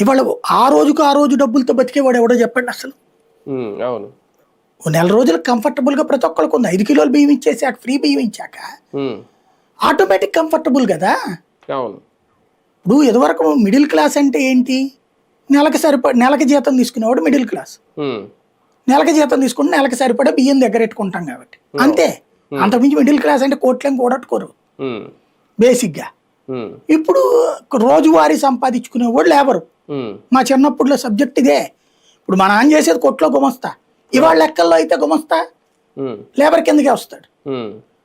ఇవాళ ఆ రోజుకు ఆ రోజు డబ్బులతో బతికేవాడు ఎవడో చెప్పండి అసలు. అవును. నెల రోజులు కంఫర్టబుల్గా ప్రతి ఒక్కరికి ఉంది ఐదు కిలోలు బియ్యం ఇచ్చేసాక ఫ్రీ బియ్యం ఇచ్చాక ఆటోమేటిక్ కంఫర్టబుల్ కదా? అవును. ఇప్పుడు ఇదివరకు మిడిల్ క్లాస్ అంటే ఏంటి? నెలకి సరిపడ నెలకి జీతం తీసుకునేవాడు మిడిల్ క్లాస్. నెలకి జీతం తీసుకుంటే నెలకి సరిపడా బియ్యం దగ్గర పెట్టుకుంటాం కాబట్టి. అంతే. అంతకుమించి మిడిల్ క్లాస్ అంటే కోట్లేం కూడట్టుకోరు. బేసిక్గా. ఇప్పుడు రోజువారీ సంపాదించుకునేవాడు లేబరు. మా చిన్నప్పుడులో సబ్జెక్ట్ ఇదే. ఇప్పుడు మా నాన్న చేసేది కొట్లో గుమస్తా. ఇవాళ లెక్కల్లో అయితే గుమస్తా. లేబర్ కిందకే వస్తాడు.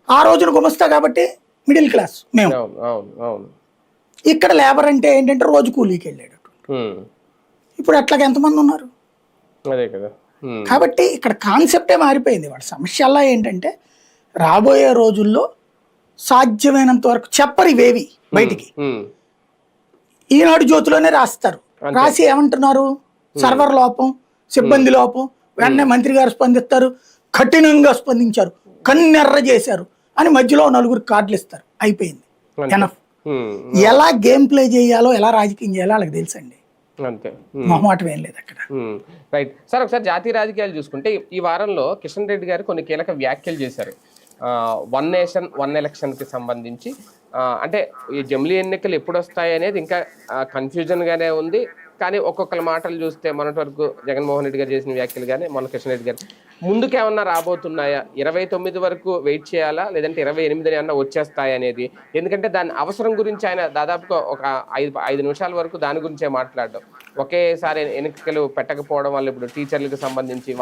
ఆ రోజున గుమస్తా కాబట్టి మిడిల్ క్లాస్ మేము. ఇక్కడ లేబర్ అంటే ఏంటంటే రోజు కూలీకి వెళ్ళాడు ఇప్పుడు అట్లాగ ఎంతమంది ఉన్నారు? అదే కదా. ఉమ్, కాబట్టి ఇక్కడ కాన్సెప్టే మారిపోయింది. వాడి సమస్యల్లా ఏంటంటే రాబోయే రోజుల్లో సాధ్యమైనంత వరకు చెప్పరు ఇవేవి బయటికి. ఈనాడు జ్యోతిలోనే రాస్తారు. రాసి ఏమంటున్నారు? సర్వర్ లోపం సిబ్బంది లోపం వెంటనే మంత్రి గారు స్పందిస్తారు కఠినంగా స్పందించారు కన్నెర్ర చేశారు అని మధ్యలో నలుగురు కార్డులు ఇస్తారు. అయిపోయింది. ఎనఫ్ ఎలా గేమ్ ప్లే చేయాలో ఎలా రాజకీయం చేయాలో వాళ్ళకి తెలుసండి. అంతే. మొహమాటం ఏం లేదు అక్కడ. రైట్. సార్ ఒకసారి జాతీయ రాజకీయాలు చూసుకుంటే ఈ వారంలో కిషన్ రెడ్డి గారు కొన్ని కీలక వ్యాఖ్యలు చేశారు. వన్ నేషన్ వన్ ఎలక్షన్కి సంబంధించి అంటే ఈ జమిలీ ఎన్నికలు ఎప్పుడు వస్తాయి అనేది ఇంకా కన్ఫ్యూజన్గానే ఉంది. కానీ ఒక్కొక్కరి మాటలు చూస్తే మొన్నటి వరకు జగన్మోహన్ రెడ్డి గారు చేసిన వ్యాఖ్యలు కానీ మొన్న కిషన్ రెడ్డి గారు ముందుకేమన్నా రాబోతున్నాయా? ఇరవై తొమ్మిది వరకు వెయిట్ చేయాలా? లేదంటే ఇరవై ఎనిమిది ఏమన్నా వచ్చేస్తాయి అనేది? ఎందుకంటే దాని అవసరం గురించి ఆయన దాదాపుగా ఒక ఐదు ఐదు నిమిషాల వరకు దాని గురించే మాట్లాడడం. ఒకేసారి ఎన్నికలు పెట్టకపోవడం వల్ల ఇప్పుడు టీచర్లకు సంబంధించి